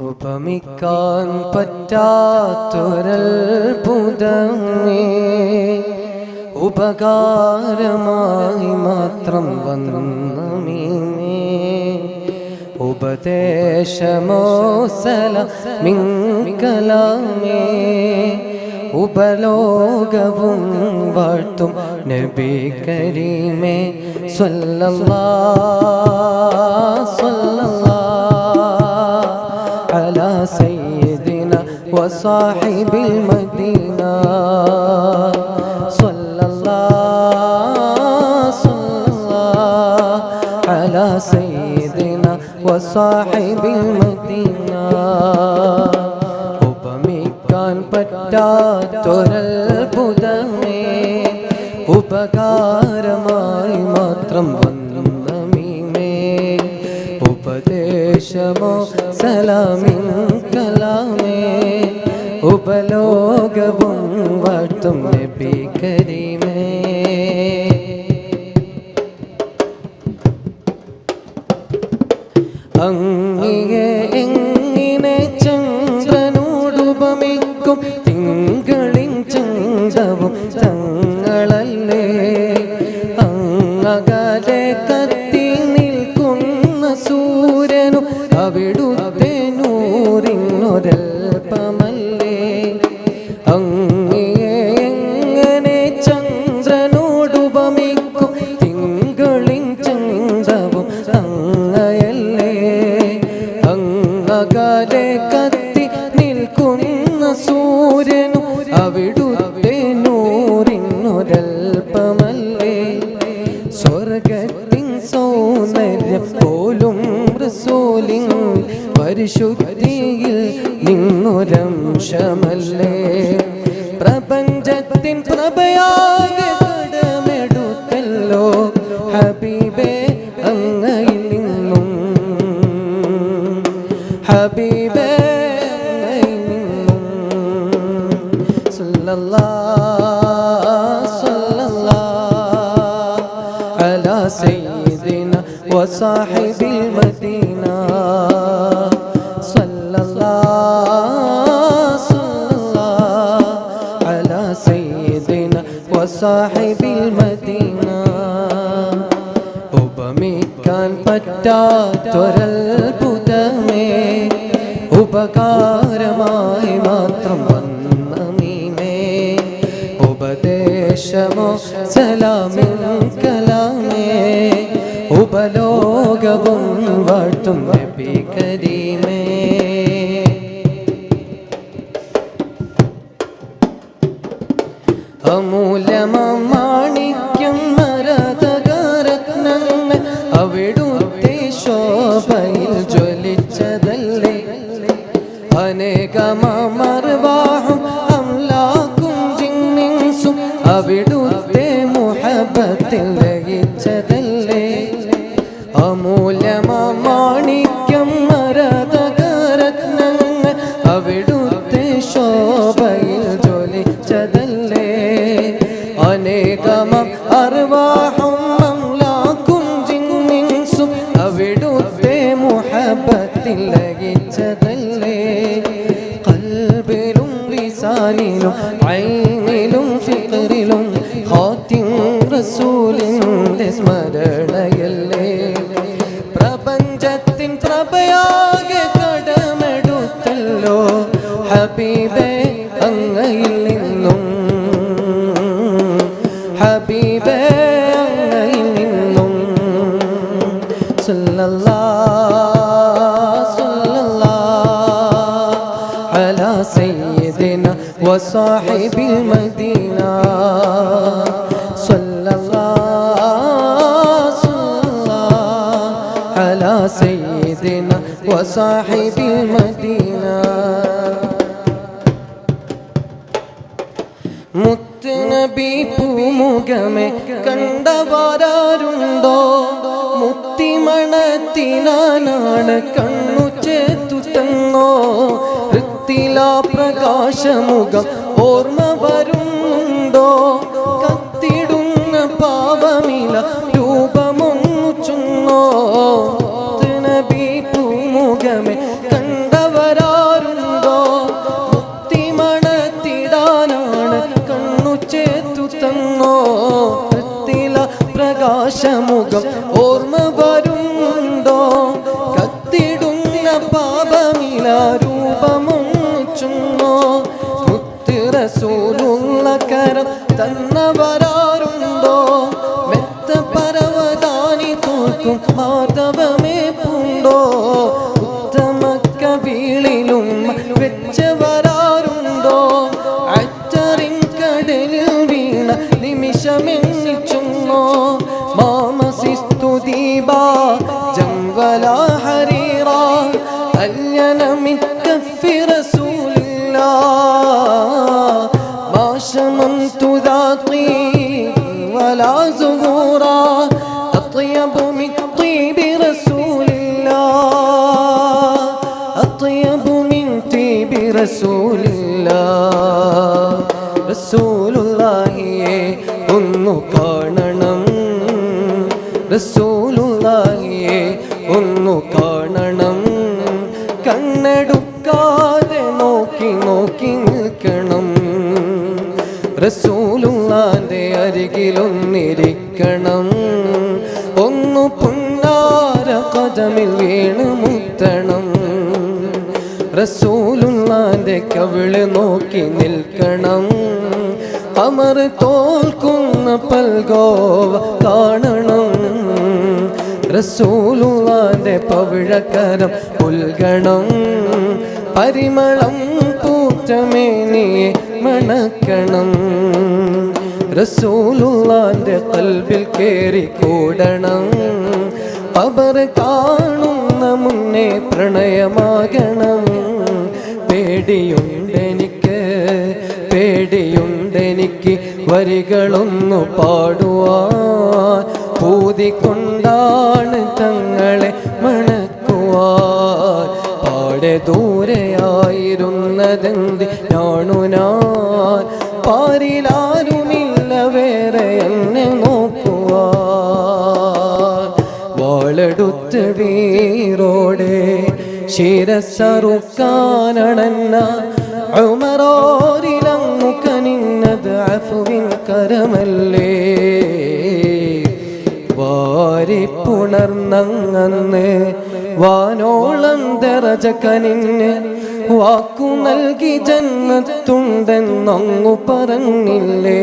ഉപമിക്കാൻ പറ്റാത്തൊരൽഭുതമേ ഉപകാരമായി മാത്രം വന്നമീമേ ഉപദേശമോ സല മിങ്കലമേ. ഉപലോകവും വാഴ്ത്തും നബി കരീമേ. സ്വല്ലല്ലാ സ്വല്ലല്ലാ وصاحب المدينة صلى الله صلى الله على سيدنا وصاحب المدينة ഉപമിക്കാൻ പറ്റാത്തൊരൽപുതമേ ഉപകാരമായി മാത്രം വന്ന മീമേ ഉപദേശമോ സലാമിൻ ഉപലോകവും വാഴ്ത്തും നബി കരീമേ അങ്ങിയെ എങ്ങനെ ചന്ദ്രനോടുപമിക്കും തിങ്കളിൻ ചന്ദ്രവും തങ്ങളല്ലേ. അങ്ങകലെ കത്തി നിൽക്കുന്ന സൂര്യനും അവിടുത്തെ കത്തി നിൽക്കുന്ന സൂര്യനും അവിടുത്തെ നൂറിനൊരൽപ്പമല്ലേ സ്വർഗത്തിൻ സൗന്ദര്യ പോലും റസൂലിൻ പരിശുദ്ധിയിൽ നിന്നൊരംശമല്ലേ? പ്രപഞ്ചത്തിൻ പ്രഭയാകെ കടമെടുത്തല്ലോ ഹബീബേ നിന്നും. ഹബീബേ സാഹിബിൽ മദീന ഉപമിക്കാൻ പറ്റാത്തൊരത്ഭുതമേ. ഉപകാരമായി മാത്രം വന്ന നീമേ. ഉപദേശമോ സലാമിൽ കലാമേ. ഉപലോകവും വാഴ്ത്തും അനേകമർവാഹും അംലാക്കും ജിന്നിൻസും അവിടുത്തെ മുഹബത്തിൽ ലയിച്ചതല്ലേ അമൂല്യമാണിക്യം മരതകരത്നങ്ങൾ അവിടുത്തെ റസൂലിന്റെ സ്മരണയല്ലേ? പ്രപഞ്ചത്തിൻ പ്രഭയാകെ കടമെടുത്തല്ലോ. ഹബീബെ അങ്ങയിൽ നിന്നും. ഹബീബെ അങ്ങയിൽ നിന്നും. സല്ലല്ലാ സല്ലല്ലാ. അലാ സയ്യിദിന വസാഹിബിൽ മദീന. وصاحب المدينة മുത്തുനബി പൂമുഖമെ കണ്ടവരാരുണ്ടോ മുത്തിമണത്തിനാണ് കണ്ണു ചേത്തു തന്നോ വൃത്തിലാ പ്രകാശമുഖം ഓർമ്മ വരുന്നുണ്ടോ കത്തിടുന്ന പാവമില മുത്തിറസൂലുള്ള കരം തന്നവരാറുണ്ടോ മെത്ത പരവതാനി തോക്കും മാധവമേ പൂണ്ടോ? ഉത്തമ കവിളിലും വെച്ചവരാറുണ്ടോ അറ്ററിൻ കടലിൽ വീണ നിമിഷമെന്നിച്ചുന്നോ മാമസിസ്തുദീപാ ജംവല ഹരീറ അല്യന മിൻ കഫി റസൂലില്ലാ ما شممت ذاتي ولا زهورا أطيب من طيب رسول الله أطيب من طيب رسول الله رسول الله ഒന്ന് കാണണം റസൂലുള്ളാഹിയെ റസൂലുള്ളാന്റെ അരികിലൊന്നിരിക്കണം. ഒന്നു പുന്നാര കഥമിൽ വീണ് മുത്തണം. റസൂലുള്ളാന്റെ കവിൾ നോക്കി നിൽക്കണം. അമർ തോൽക്കുന്ന പൽഗോവ കാണണം. റസൂലുള്ളാന്റെ പവിഴക്കരം പുൽകണം. പരിമളം പൂറ്റമേനിയെ മണക്കണം. റസൂലുള്ളാന്റെ കൽബിൽ കയറി കൂടണം. അവർ കാണുന്ന മുന്നേ പ്രണയമാകണം. പേടിയുണ്ടെനിക്ക് പേടിയുണ്ടെനിക്ക് വരികളൊന്നു പാടുവാൻ. പൂതിക്കൊണ്ടാണ് തങ്ങളെ മണക്കുവാൻ. പാടെ ദൂരെയായിരുന്നതെന്ത് ഞാണു ഞാൻ ശിരസറുക്കാനണന്ന ഉമറോരിലങ്ങു കനിന്നത് അഫുവിൻ കരമല്ലേ? വാരിപ്പുണർന്നങ്ങന്ന് വാനോളം ദറജ കനിന്ന് വാക്കു നൽകി ജന്മത്തുണ്ടെന്നങ്ങു പറഞ്ഞില്ലേ?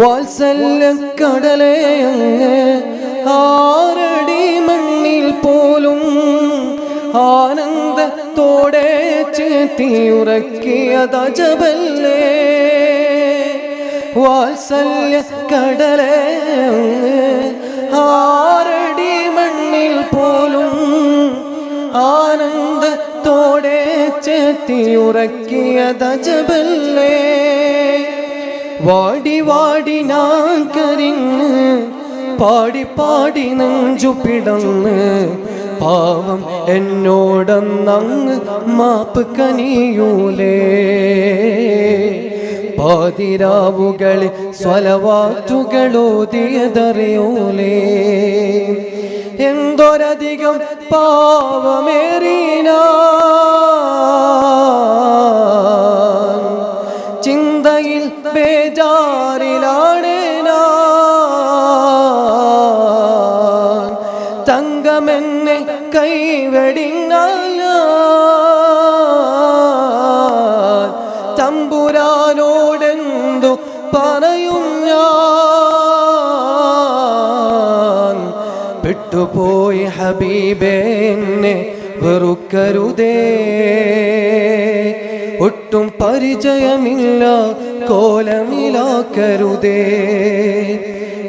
വാത്സല്യക്കടലേ അങ്ങ് ആരടി പോലും ആനന്ദത്തോടെ ചേത്തിയുറക്കിയതജബല്ലേ വാത്സല്യ കടലേ ആരടി മണ്ണിൽ പോലും ആനന്ദത്തോടെ ചേത്തിയുറക്കിയതജബല്ലേ വാടി വാടി നാ കരിഞ്ഞ് പാടി പാടി നെഞ്ചു പിടന്ന് പാവം എന്നോടന്നങ്ങ് മാപ്പ് കനിയൂലേ. പാതിരാവുകളിൽ സ്വലവാറ്റുകളോതിയതറിയൂലേ. എന്തൊരധികം പാവമേറിനാ. പെട്ടുപോയി ഹബീബേനെ വെറുക്കരുതേ. ഒട്ടും പരിചയമില്ല കോലമിലാക്കരുതേ.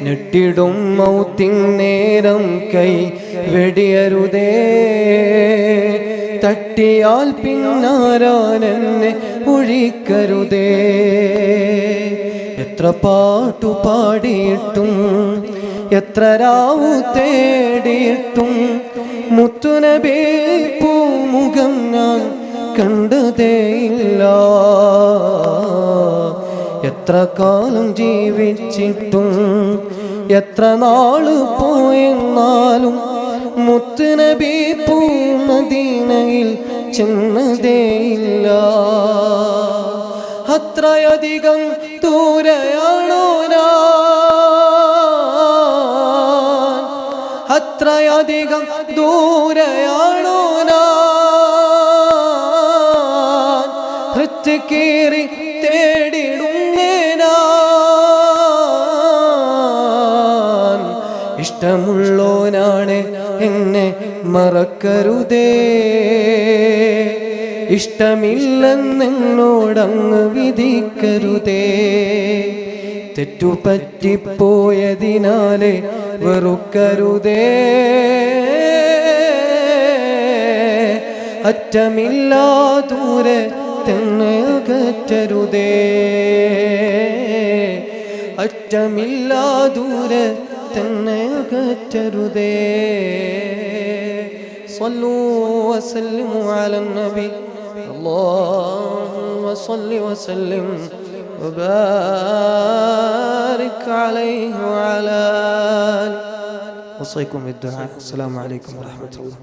നെട്ടിടും മൗത്തിൻ നേരം കൈ വെടിയരുതേ. തട്ടിയാൽ പിന്നാരാനെന്നെ ഒഴിക്കരുതേ. എത്ര പാട്ടു പാടിയിട്ടും എത്ര രാവു തേടിയിട്ടും മുത്തുനബേ പൂമുഖം ഞാൻ കണ്ടതേയില്ല. എത്ര കാലം ജീവിച്ചിട്ടും എത്ര നാൾ പോയെന്നാലും മുത്തുനബി പൂമദീനയിൽ ചെന്നതേയില്ല. അത്രയധികം ദൂരയാണോ അത്രയധികം ദൂരയാണോ ഞാൻ? ഹൃത്തിക്കേറി ഇഷ്ടമുള്ളോനാണ് എന്നെ മറക്കരുതേ. ഇഷ്ടമില്ലെന്നെന്നോടങ്ങ് വിധിക്കരുതേ തെറ്റുപറ്റിപ്പോയതിനാലെ വെറുക്കരുതേ അറ്റമില്ലാ ദൂരെ തന്നെ അകറ്റരുതേ അറ്റമില്ലാ ദൂരെ തന്നെ അകറ്റരുതേ صلوا وسلموا على النبي اللهم صل وسلم وبارك عليه وعلى آله. أوصيكم بالدعاء. السلام عليكم ورحمة الله.